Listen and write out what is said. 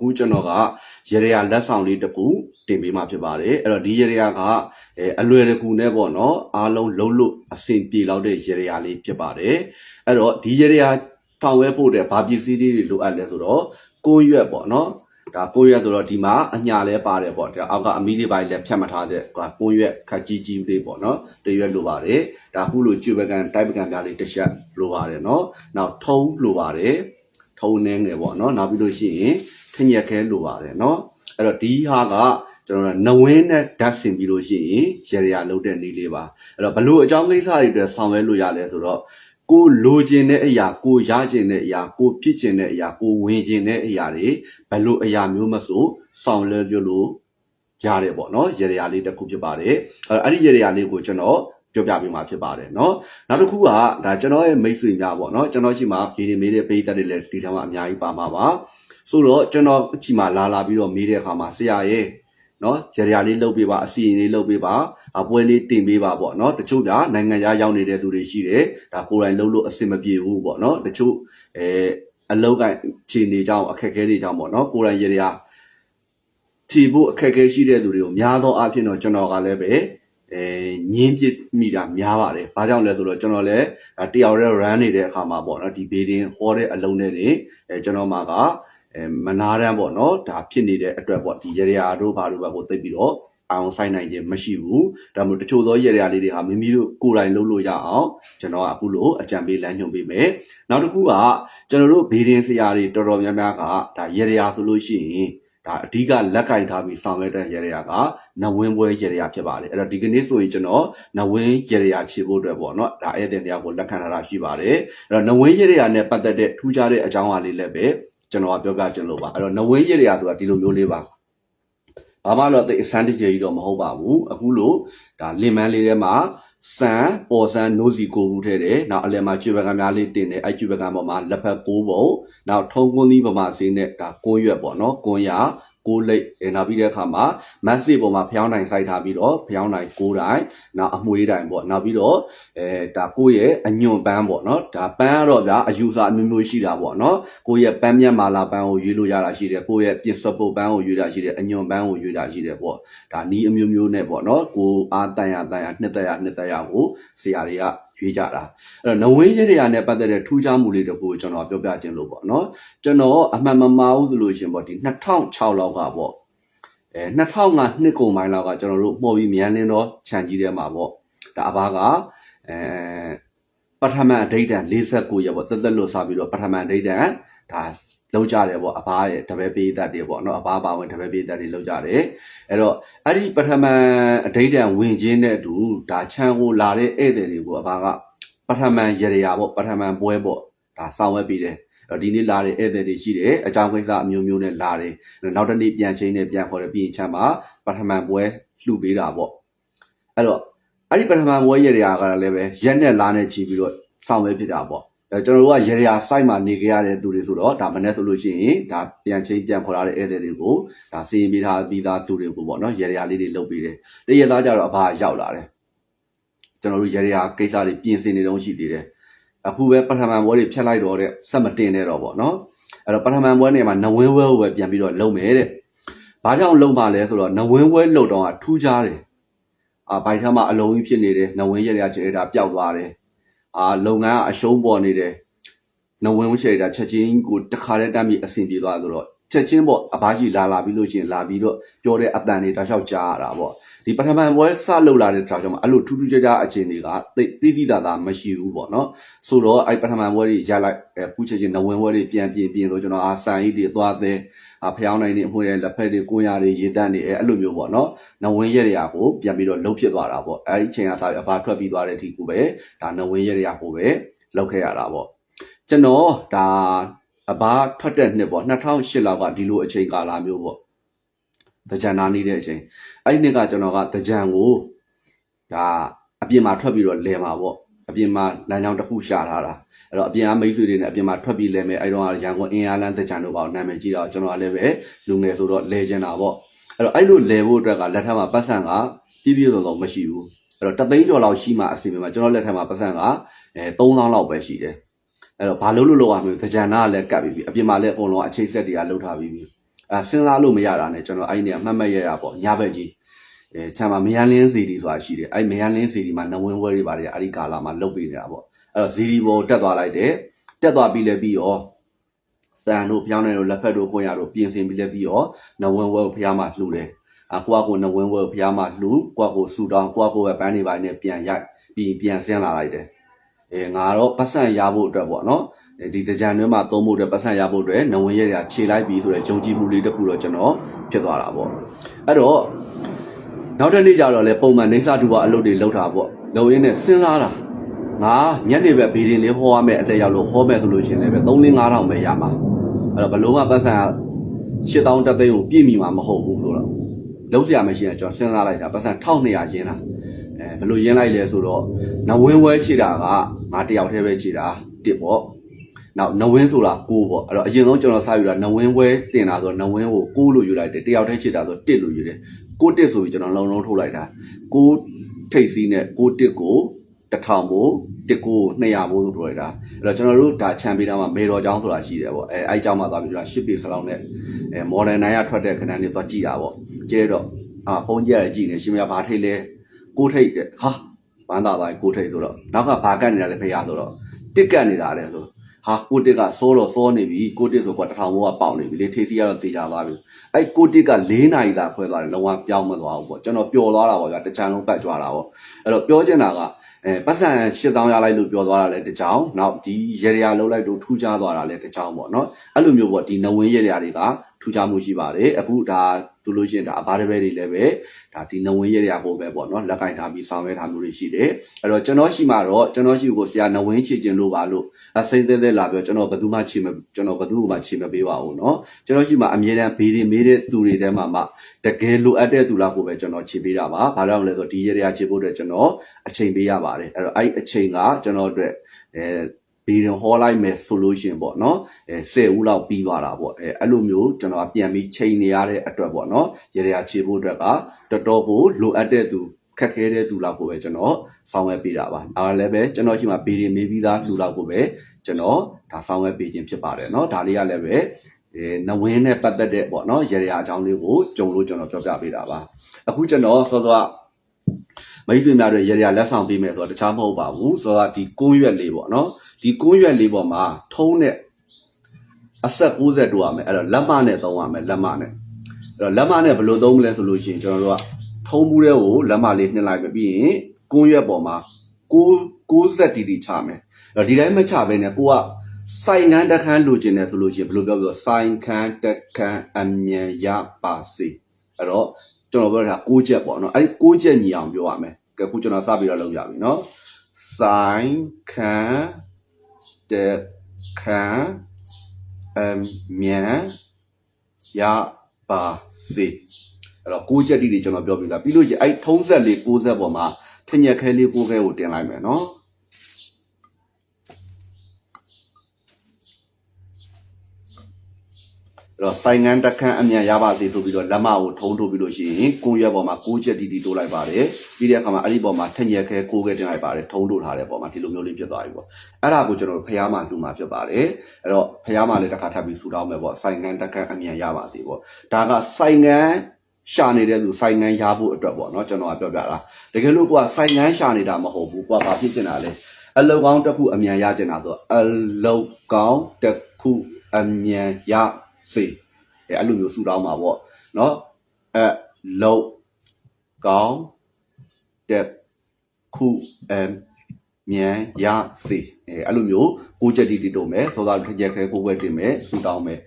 အခုကျွန်တော်ကရေရရာလက်ဆောင်လေးတစ်ခုတင်ပေးမှဖြစ်ပါတယ်အဲ့တော့ဒီရေရရာကအဲအလွယ်တကူနဲ့ပေါ့နော်အားလုံးလုံးလို့အဆင်ပြေလောက်တဲ့ရေရရာလေးဖြစ်ပါတယ်အဲ့တော့ဒီရေရရာဆောင်ဝဲဖို့တဲ့ဘာပစ္စည်းလေးတွေလိုအပ်လဲဆိုတော့ကိုယ်ရွက်ပေါ့နော်ဒါကိုယ်ရွက်ဆိုတော့ဒီမှာအညာလဲပါတယ်ပေါ့ဒါအောက်ကအမီးလေးပိုင်းလဲဖြတ်မထားတဲ့ကွာကိုယ်ရွက်ခက်ကြီးကြီးလေးပေါ့နော်တရွက်လိုပါတယ်ဒါခုလိုကျူပကန်တိုက်ပကန်များလေးတစ်ချက်လိုပါတယ်နော်နောက်ထုံးလိုပါတယ်ထုံးနှင်းငယ်ပေါ့နော်နောက်ပြီးလို့ရှိရင်ထ ညက်ခဲလိုပါတယ်နော်အဲ့တော့ဒီဟာကကျွန်တော်ကနဝင်းနဲ့ဓာတ်ဆင်ပြီးလို့ရှိရင်ရေရရာလုံးတဲ့နည်းလေးပါအဲ့တော့ဘလို့အကြောင်းကိစ္စတွေအတွက်ဆောင်ရွက်လို့ရလဲဆိုတော့ကိုလိုချင်တဲ့အရာကိုရချင်တဲ့အရာကိုဖြစ်ချင်တဲ့အရာကိုဝင်ချင်တဲ့အရာတွေဘလို့အရာမျိုးမဆိုဆောင်ရွက်လို့ရတယ်ပေါ့နော်ရေရရာလေးတစ်ခုဖြစ်ပါတယ်အဲ့တော့အဲ့ဒီရေရရာလေးကိုကျွန်တော် ပြောပြပေးမှာဖြစ်ပါတယ်เนาะနောက်တစ်ခုကဒါကျွန်တော်ရဲ့မိတ်ဆွေများပေါ့เนาะကျွန်တော်ရှိမှာဗီဒီမေးတဲ့ပေးသက်တွေလည်းဒီထက်မှအများကြီးပါမှာပါဆိုတော့ကျွန်တော်အချိန်မှာလာလာပြီးတော့မေးတဲ့အခါမှာဆရာရဲ့เนาะကြရလေးလုပ်ပေးပါအစီအရင်လေးလုပ်ပေးပါအပွဲလေးတင်ပေးပါပေါ့เนาะတချို့ကနိုင်ငံခြားရောက်နေတဲ့သူတွေရှိတယ်ဒါကိုယ်တိုင်လုပ်လို့အဆင်မပြေဘူးပေါ့เนาะတချို့အဲအလောက်ကခြေနေကြောင်းအခက်အခဲတွေကြောင်းပေါ့เนาะကိုယ်တိုင်ရရခြေဖို့အခက်အခဲရှိတဲ့သူတွေကိုများသောအားဖြင့်တော့ကျွန်တော်ကလည်းပဲ အဲညင်းပစ်မိတာများပါတယ်။ဘာကြောင့်လဲဆိုတော့ကျွန်တော်လည်းဒါတယောက်တည်း run နေတဲ့အခါမှာပေါ့နော်ဒီ building ဟောတဲ့အလုံးနဲ့နေအဲကျွန်တော်မှာကအဲမနာတမ်းပေါ့နော်ဒါဖြစ်နေတဲ့အတွက်ပေါ့ဒီရေရာတို့ဘာတို့ဘာကိုသိပ်ပြီးတော့အောင်ဆိုင်နိုင်ခြင်းမရှိဘူး။ဒါမှမဟုတ်တချို့သောရေရာလေးတွေဟာမိမိတို့ကိုယ်တိုင်လုပ်လို့ရအောင်ကျွန်တော်ကအခုလိုအကြံပေးလမ်းညွှန်ပေးမယ်။နောက်တစ်ခုကကျွန်တော်တို့ building ဆရာတွေတော်တော်များများကဒါရေရာဆိုလို့ရှိရင် ဒါအဓိကလက်ကင်ထားပြီးဆောင်ရွက်တဲ့ရေရာကနဝင်းပွဲရေရာဖြစ်ပါတယ်အဲ့တော့ဒီကနေ့ဆိုရင်ကျွန်တော်နဝင်းရေရာခြေဖို့အတွက်ပေါ့နော်ဒါအဲ့တဲ့တရားကိုလက်ခံထားတာရှိပါတယ်အဲ့တော့နဝင်းရေရာနဲ့ပတ်သက်တဲ့ထူးခြားတဲ့အကြောင်းအရာလေးလည်းပဲကျွန်တော်ကပြောပြချင်လို့ပါအဲ့တော့နဝင်းရေရာဆိုတာဒီလိုမျိုးလေးပါဘာမှတော့သိအစမ်းတကြကြီးတော့မဟုတ်ပါဘူးအခုလို့ဒါလင်မန်းလေးထဲမှာ စံပေါ်စံနိုးစီကိုဘူးထဲတယ်နောက်အလယ်မှာကျွေပကံများလေးတင်တယ်အဲ့ကျွေပကံပေါ်မှာလက်ဖက်ကိုးပုံနောက်ထုံကွန်းသီးပမာစင်းနဲ့ဒါကွန်းရွက်ပေါ့နော်ကွန်းရ ကိုးလိတ်အဲနောက်ပြီးတဲ့အခါမှာမက်ဆေ့ပေါ်မှာဖျောင်းနိုင်စိုက်ထားပြီးတော့ဖျောင်းနိုင်ကိုးတိုင်းနောက်အမွှေးတိုင်းပေါ့နောက်ပြီးတော့အဲဒါကိုယ့်ရဲ့အညွန့်ပန်းပေါ့နော်ဒါပန်းကတော့ဗျာအယူဆအမျိုးမျိုးရှိတာပေါ့နော်ကိုယ့်ရဲ့ပန်းမြတ်မာလာပန်းကိုရွေးလို့ရတာရှိတယ်ကိုယ့်ရဲ့ပြင်စပုတ်ပန်းကိုရွေးတာရှိတယ်အညွန့်ပန်းကိုရွေးတာရှိတယ်ပေါ့ဒါနီးအမျိုးမျိုးနဲ့ပေါ့နော်ကိုအားတန်ရတန်ရနှစ်သက်ရနှစ်သက်ရကိုဆရာတွေကရွေးကြတာအဲ့တော့နဝင်းရတဲ့နဲ့ပတ်သက်တဲ့ထူးခြားမှုလေးတခုကိုကျွန်တော်ပြောပြခြင်းလို့ပေါ့နော်ကျွန်တော်အမှန်မမှားဘူးသလိုရှင်ပေါ့ဒီ2006လောက်ကပေါ့အဲ2005နှစ်ကုန်ပိုင်းလောက်ကကျွန်တော်တို့မှော်ပြီးမြန်လင်းတော့ခြံကြီးထဲမှာပေါ့ဒါအဘကအဲပထမအဒိဋ္ဌံ49ရက်ပေါ့တက်တက်လို့စပြီးတော့ပထမအဒိဋ္ဌံဒါလောက်ကြတယ်ပေါ့အဘရဲ့တပည့်ပေးတတ်တယ်ပေါ့နော်အဘပါဝင်တပည့်ပေးတတ်တယ်လောက်ကြတယ်အဲ့တော့အဲ့ဒီပထမအဒိဋ္ဌံဝင်ခြင်းနဲ့အတူဒါခြံကိုလာတဲ့ဧည့်သည်တွေကိုအဘကပထမရရရာပေါ့ပထမပွဲပေါ့ဒါဆောင်ဝဲပြီးတယ် ဒီနေ့လာတဲ့ဧည့်သည်တွေရှိတယ်အကြောင်းကိစ္စအမျိုးမျိုးနဲ့လာတယ်နောက်တစ်နေ့ပြန်ချင်းနဲ့ပြန်ခေါ်တယ်ပြီးရင်ချမ်းမှာပထမပွဲလှူပေးတာပေါ့အဲ့တော့အဲ့ဒီပထမပွဲရရကလည်းပဲရက်နဲ့လာနဲ့ချီပြီးတော့ဆောင်ဝဲဖြစ်တာပေါ့အဲကျွန်တော်တို့ကရေရာ site မှာနေကြရတဲ့သူတွေဆိုတော့ဒါမနေ့ဆိုလို့ရှိရင်ဒါပြန်ချင်းပြန်ခေါ်လာတဲ့ဧည့်သည်တွေကိုဒါစီရင်ပေးထားပြီးသားသူတွေကိုပေါ့နော်ရေရာလေးတွေလုပ်ပေးတယ်။တရသားကြတော့အဘရောက်လာတယ်။ကျွန်တော်တို့ရေရာကိစ္စတွေပြင်ဆင်နေတော့ရှိသေးတယ်။ အခုပဲပထမဘွဲတွေဖြတ်လိုက်တော့တဲ့စက်မတင်နဲ့တော့ပေါ့နော်။အဲ့တော့ပထမဘွဲနေမှာနဝင်းဘွဲကိုပဲပြန်ပြီးတော့လုံမယ်တဲ့။ဘာကြောင့်လုံပါလဲဆိုတော့နဝင်းဘွဲလုံတော့ကထူးခြားတယ်။အာဘိုင်ထက်မှာအလုံးကြီးဖြစ်နေတယ်နဝင်းရေရာချေတာပျောက်သွားတယ်။အာလုပ်ငန်းကအရှုံးပေါ်နေတယ်နဝင်ဝရှိတာချက်ချင်းကိုတခါတည်းတက်ပြီးအဆင်ပြေသွားဆိုတော့ ချက်ချင်းပေါ့အဘကြီးလာလာပြီးလို့ချင်းလာပြီးတော့ပြောတဲ့အတန်တွေတောက်လျှောက်ကြားရတာပေါ့ဒီပထမပွဲစလှုပ်လာတဲ့တောက်လျှောက်မှာအဲ့လိုထူးထူးခြားခြားအခြေအနေကတိတိတိတာတာမရှိဘူးပေါ့နော်ဆိုတော့အဲ့ပထမပွဲတွေရလိုက်အခုချက်ချင်းနဝင်ပွဲတွေပြန်ပြင်ပြင်ဆိုကျွန်တော်အာဆန်ကြီးတွေသွားသေးအဖျောင်းနိုင်နေအမွှေးတွေလက်ဖက်တွေကိုရတွေရေတန်းတွေအဲ့လိုမျိုးပေါ့နော်နဝင်ရက်တွေကကိုပြန်ပြီးတော့လှုပ်ဖြစ်သွားတာပေါ့အဲ့ဒီချိန်ကစားပြီးအဘထွက်ပြီးသွားတဲ့အထိကိုပဲဒါနဝင်ရက်တွေကကိုပဲလှုပ်ခဲ့ရတာပေါ့ကျွန်တော်ဒါ အဘထွက်တဲ့နှစ်ပေါ့2008လောက်ကဒီလိုအချိန်ကာလမျိုးပေါ့တကြံနာနေတဲ့အချိန်အဲ့ဒီနှစ်ကကျွန်တော်ကတကြံကိုဒါအပြင်မှာထွက်ပြီးတော့လဲမှာပေါ့အပြင်မှာလမ်းကြောင်းတစ်ခုရှာထားတာအဲ့တော့အပြင်ကမိတ်ဆွေတွေနဲ့အပြင်မှာထွက်ပြီးလဲမယ်အဲ့တော့ရန်ကုန်အင်အားလန်းတကြံတို့ပေါ့နာမည်ကြီးတော့ကျွန်တော်ကလည်းပဲလူငယ်ဆိုတော့လဲကျင်တာပေါ့အဲ့တော့အဲ့လိုလဲဖို့အတွက်ကလက်ထက်မှာပတ်စံကပြည့်ပြည့်စုံစုံမရှိဘူးအဲ့တော့တသိန်းကျော်လောက်ရှိမှအစီအမံမှာကျွန်တော်လက်ထက်မှာပတ်စံကအဲ3000လောက်ပဲရှိတယ် အဲ့တော့ဘာလို့လို့လောက်ရမလဲတကြံနာကလည်းကတ်ပြီးပြီအပြင်မှာလည်းအကုန်လုံးအခြေဆက်တွေကလှုပ်ထားပြီးပြီအဲစဉ်းစားလို့မရတာနဲ့ကျွန်တော်အဲ့ဒီနေရာမှတ်မှတ်ရရပေါ့ညဘက်ကြီးအဲချမ်းမှာမယန်လင်းစီဒီဆိုတာရှိတယ်အဲ့မယန်လင်းစီဒီမှာနဝင်းဝဲတွေပါတယ်အဲ့ဒီကာလာမှာလုတ်ပေးနေတာပေါ့အဲ့တော့ဇီဒီဘောတက်သွားလိုက်တယ်တက်သွားပြီးလဲပြီးရောတန်တို့ဖျောင်းနေတို့လက်ဖက်တို့ခွင့်ရတို့ပြင်ဆင်ပြီးလဲပြီးရောနဝင်းဝဲကိုဖျားမှလှူတယ်အကွာကိုနဝင်းဝဲကိုဖျားမှလှူကွာကိုဆူတောင်းကွာကိုပဲပန်းနေပိုင်းနဲ့ပြန်ရိုက်ပြီးပြန်ဆင်းလာလိုက်တယ် အဲငါတော့ပတ်စံရဖို့အတွက်ပေါ့နော်ဒီကြံတွင်းမှာသုံးဖို့အတွက်ပတ်စံရဖို့အတွက်နဝင်ရဲရခြေလိုက်ပြီးဆိုတော့ဂျုံကြည်မှုလေးတစ်ခုတော့ကျွန်တော်ဖြစ်သွားတာပေါ့အဲ့တော့နောက်တစ်နေ့ကျတော့လေပုံမှန်နေစာတူပါအလုပ်တွေလုပ်တာပေါ့လုံရင်းနဲ့စဉ်းစားတာငါညနေပဲဗီဒီလေးဟောရမယ်အတက်ရောက်လို့ဟောမယ်ဆိုလို့ရှိရင်လည်းပဲ3 4 5တောင်ပဲရမှာအဲ့တော့ဘလုံးမပတ်စံ8000တက်သိန်းကိုပြည့်မိမှာမဟုတ်ဘူးလို့တော့လုံးစရာမရှိရင်ကျွန်တော်စဉ်းစားလိုက်တာပတ်စံ1200ရင်းတာ အဲဘယ်လိုရင်းလိုက်လဲဆိုတော့နဝင်းဝဲခြေတာကငါတယောက်တည်းပဲခြေတာတစ်ပေါ့နောက်နဝင်းဆိုတာကိုပေါ့အဲ့တော့အရင်ဆုံးကျွန်တော်စယူတာနဝင်းဝဲတင်တာဆိုတော့နဝင်းကိုကိုလို့ယူလိုက်တယ်တယောက်တည်းခြေတာဆိုတစ်လို့ယူတယ်ကိုတစ်ဆိုပြီးကျွန်တော်လုံးလုံးထုတ်လိုက်တာကိုထိတ်စီးနဲ့ကိုတစ်ကို1000ဘို့တစ်ကို200ဘို့လို့ပြောလိုက်တာအဲ့တော့ကျွန်တော်တို့ဒါချန်ပီယံမှာမေတော်ကျောင်းဆိုတာရှိတယ်ပေါ့အဲအဲ့ကျောင်းမှာသွားပြီးတော့10ပေစလောက်နဲ့အဲမော်ဒန်နိုင်ရထွက်တဲ့ခဏလေးသွားကြည့်တာပေါ့ကြည့်ရတော့အာဖုန်းကြည့်ရကြည့်နေရှင်မဘာထိတ်လဲ ကိုထိတ်တဲ့ဟာဘန်းသာသားကိုထိတ်ဆိုတော့နောက်ကဘာကတ်နေတာလဲဖေရဆိုတော့တစ်ကတ်နေတာလေဆိုဟာကိုတစ်ကစိုးတော့စိုးနေပြီကိုတစ်ဆိုကွာတစ်ထောင်ဘိုးကပေါက်နေပြီလေထေးစီကတော့သေချာသွားပြီအဲ့ကိုတစ်က၄နာရီလာခွဲသွားတယ်လုံးဝပြောင်းမသွားဘူးပေါ့ကျွန်တော်ပျော်သွားတာပေါ့ဗျာတချမ်းလုံးပတ်ကြွားတာပေါ့အဲ့တော့ပြောချင်တာကအဲပတ်စံ8000ရလိုက်လို့ပြောသွားတာလည်းတစ်ကြောင်နောက်ဒီရေရလုံးလိုက်လို့ထူးခြားသွားတာလည်းတစ်ကြောင်ပေါ့နော်အဲ့လိုမျိုးပေါ့ဒီနဝင်းရေရတွေက ထူးခြားမှုရှိပါတယ်အခုဒါသူလို့ရှိရင်ဒါအဘာတပဲတွေလည်းပဲဒါဒီနဝင်းရဲရပုံပဲပေါ့နော်လက်ကင်ထားပြီးဆောင်ရွက်ထားမှုတွေရှိတယ်အဲ့တော့ကျွန်တော်ရှိမှာတော့ကျွန်တော်ရှိကိုဆရာနဝင်းချေခြင်းလို့ပါလို့အစိမ့်သေးသေးလာပြောကျွန်တော်ဘယ်သူမှချေမကျွန်တော်ဘယ်သူမှချေမပေးပါဘူးနော်ကျွန်တော်ရှိမှာအမြဲတမ်းဘေးတွေမေးတဲ့သူတွေထဲမှာမှတကယ်လိုအပ်တဲ့သူလားကိုပဲကျွန်တော်ချေပေးတာပါဘာလို့လဲဆိုတော့ဒီရဲရချေဖို့အတွက်ကျွန်တော်အချိန်ပေးရပါတယ်အဲ့တော့အဲ့အချိန်ကကျွန်တော်အတွက်အဲ ဘီရင်ဟောလိုက်မယ်ဆိုလို့ရှရင်ပေါ့နော်အဲ10ဦးလောက်ပြီးသွားတာပေါ့အဲအဲ့လိုမျိုးကျွန်တော်ပြန်ပြီးချိန်နေရတဲ့အတွက်ပေါ့နော်ရေရချေဖို့အတွက်ကတော်တော်ကိုလိုအပ်တဲ့သူခက်ခဲတဲ့သူလောက်ကိုပဲကျွန်တော်ဆောင်ရွက်ပေးတာပါ။ဒါလည်းပဲကျွန်တော်ရှိမှဗီဒီမေးပြီးသားလူလောက်ကိုပဲကျွန်တော်ဒါဆောင်ရွက်ပေးခြင်းဖြစ်ပါတယ်เนาะဒါလေးကလည်းပဲအဲနဝင်းနဲ့ပတ်သက်တဲ့ပေါ့เนาะရေရအကြောင်းလေးကိုကြုံလို့ကျွန်တော်ပြောပြပေးတာပါ။အခုကျွန်တော်စောစောက မိတ်ဆွေများတွေရေရလက်ဆောင်ပေးမယ်ဆိုတော့တခြားမဟုတ်ပါဘူးဆိုတော့ဒီကုန်းရွက်လေးပေါ့နော်ဒီကုန်းရွက်လေးပေါ်မှာထုံးနဲ့အဆက်60တူရမယ်အဲ့တော့လက်မနဲ့သုံးရမယ်လက်မနဲ့အဲ့တော့လက်မနဲ့ဘယ်လိုသုံးမလဲဆိုလို့ရှိရင်ကျွန်တော်တို့ကထုံးမှုတဲ့ကိုလက်မလေးနှင်လိုက်ပြီးရင်ကုန်းရွက်ပေါ်မှာ60တီတီချမယ်အဲ့တော့ဒီတိုင်းမချဘဲနဲ့ကိုကဆိုင်ခန်းတခန်းလိုချင်တယ်ဆိုလို့ရှိရင်ဘယ်လိုပြောပြောဆိုင်ခန်းတခန်းအမြန်ရပါစေအဲ့တော့ကျွန်တော်ပြောတာ6ချက်ပေါ့နော်အဲ့ဒီ6ချက်ညီအောင်ပြောရမယ် ကဲခုကျွန်တော်စပြီးတော့လုပ်ရပြီနော်စိုင်ခန်းတစ်ခန်းအမြန်ရပါစေအဲ့တော့6ချက်တိတိကျွန်တော်ပြောပြတာပြီးလို့ရှိရင်အဲ့ထုံးဆက်လေး6ဆက်ပေါ်မှာထညက်ခဲလေး6ခဲကိုတင်လိုက်မယ်နော်အဲ့ တော့ဆိုင်ငန်းတက်ခန်းအမြန်ရပါစေဆိုပြီးတော့လက်မကိုထုံးထုတ်ပြီးလို့ရှိရင်ကိုရက်ပေါ်မှာ6ချက်တိတိတိုးလိုက်ပါတယ်ပြီးတဲ့အခါမှာအဲ့ဒီပေါ်မှာထညက်ခဲ6ခဲတင်လိုက်ပါတယ်ထုံးထုတ်ထားတဲ့ပေါ်မှာဒီလိုမျိုးလေးဖြစ်သွားပြီပေါ့အဲ့ဒါကိုကျွန်တော်ဖျားမှလှူမှာဖြစ်ပါတယ်အဲ့တော့ဖျားမှလည်းတစ်ခါထပ်ပြီးဆူတောင်းမယ်ပေါ့ဆိုင်ငန်းတက်ခန်းအမြန်ရပါစေပေါ့ဒါကဆိုင်ငန်းရှာနေတဲ့သူဆိုင်ငန်းရဖို့အတွက်ပေါ့နော်ကျွန်တော်ကပြောပြတာတကယ်လို့ကိုကဆိုင်ငန်းရှာနေတာမဟုတ်ဘူးကိုကဘာဖြစ်ချင်တာလဲအလုတ်ကောင်းတစ်ခုအမြန်ရချင်တာဆိုအလုတ်ကောင်းတစ်ခုအမြန်ရ စေအဲအဲ့လိုမျိုးဆူတောင်းမှာပေါ့နော်အလုတ်ကောင်းတစ်ခုအမြန်ရစေအဲအဲ့လိုမျိုးကိုချက်တီတီတို့မယ်စောသားတစ်ချက်ခဲကိုွက်တင်မယ်ဆူတောင်းမယ်